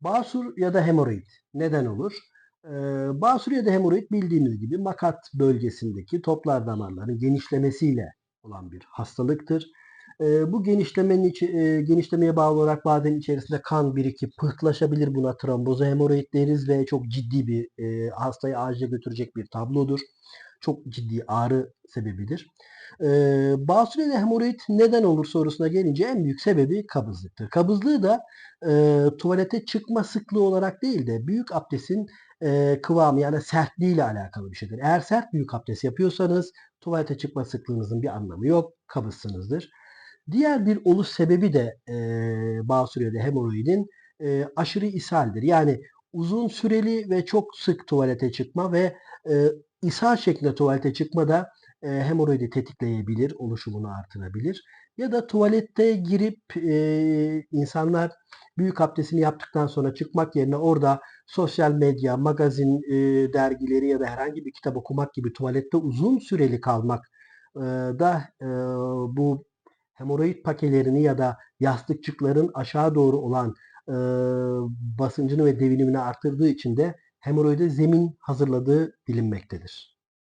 Basur ya da hemoroid neden olur? Ee, basur ya da hemoroid bildiğimiz gibi makat bölgesindeki toplar damarların genişlemesiyle olan bir hastalıktır. Ee, bu genişlemenin içi, e, genişlemeye bağlı olarak bazen içerisinde kan birikip pıhtılaşabilir. Buna tromboza hemoroid deriz ve çok ciddi bir e, hastayı acile götürecek bir tablodur. Çok ciddi ağrı sebebidir. Ee, da hemoroid neden olur sorusuna gelince en büyük sebebi kabızlıktır. Kabızlığı da e, tuvalete çıkma sıklığı olarak değil de büyük abdestin e, kıvamı yani sertliği ile alakalı bir şeydir. Eğer sert büyük abdest yapıyorsanız tuvalete çıkma sıklığınızın bir anlamı yok. Kabızsınızdır. Diğer bir oluş sebebi de e, da hemoroidin e, aşırı ishaldir. Yani uzun süreli ve çok sık tuvalete çıkma ve e, ishal şeklinde tuvalete çıkma da e, hemoroidi tetikleyebilir, oluşumunu artırabilir. Ya da tuvalette girip e, insanlar büyük abdestini yaptıktan sonra çıkmak yerine orada sosyal medya, magazin e, dergileri ya da herhangi bir kitap okumak gibi tuvalette uzun süreli kalmak e, da e, bu hemoroid pakelerini ya da yastıkçıkların aşağı doğru olan e, basıncını ve devinimini arttırdığı için de hemoroide zemin hazırladığı bilinmektedir.